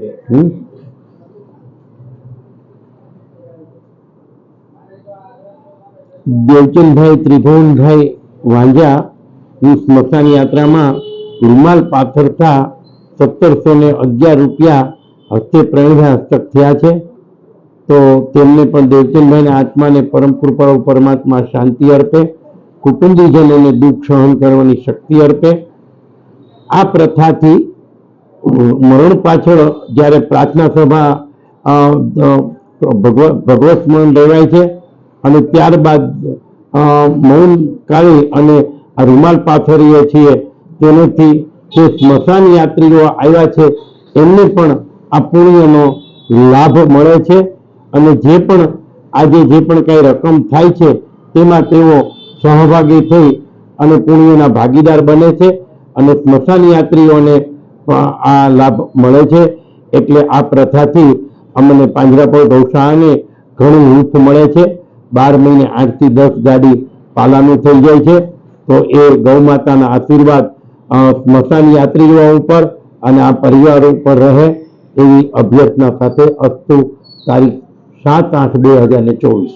હમ? દેવચંદભાઈ ત્રિભુવનભાઈ વાંઝા સ્મશાન યાત્રામાં રૂમાલ પાથરતા સત્તરસો ને અગિયાર રૂપિયા હસ્તે પ્રણીના હસ્તક થયા છે તો તેમને પણ દેવચંદભાઈના આત્માને પરમ કૃપાળુ પરમાત્મા શાંતિ અર્પે, કુટુંબીજનોને દુઃખ સહન કરવાની શક્તિ અર્પે આ પ્રથાથી મરણ પાછળ જ્યારે પ્રાર્થના સભા ભગવત સ્મરણ લેવાય છે અને ત્યારબાદ મૌન કાઢી અને રૂમાલ પાથરીએ છીએ તેનાથી જે સ્મશાન યાત્રીઓ આવ્યા છે એમને પણ આ પુણ્યનો લાભ મળે છે અને જે પણ આજે જે પણ કંઈ રકમ થાય છે તેમાં તેઓ સહભાગી થઈ અને પુણ્યના ભાગીદાર બને છે અને સ્મશાન યાત્રીઓને આ લાભ મળે છે. એટલે આ પ્રથાથી અમને પાંજરાપોળ ગૌશાળાને ઘણું હૂફ મળે છે. બાર મહિને આઠથી દસ ગાડી પાલાનું થઈ જાય છે. તો એ ગૌ માતાના આશીર્વાદ સ્મશાન યાત્રીઓ ઉપર અને આ પરિવાર ઉપર રહે એવી અભ્યર્થના સાથે અસ્તુ તારીખ સાત આઠ બે હજાર ને ચોવીસ.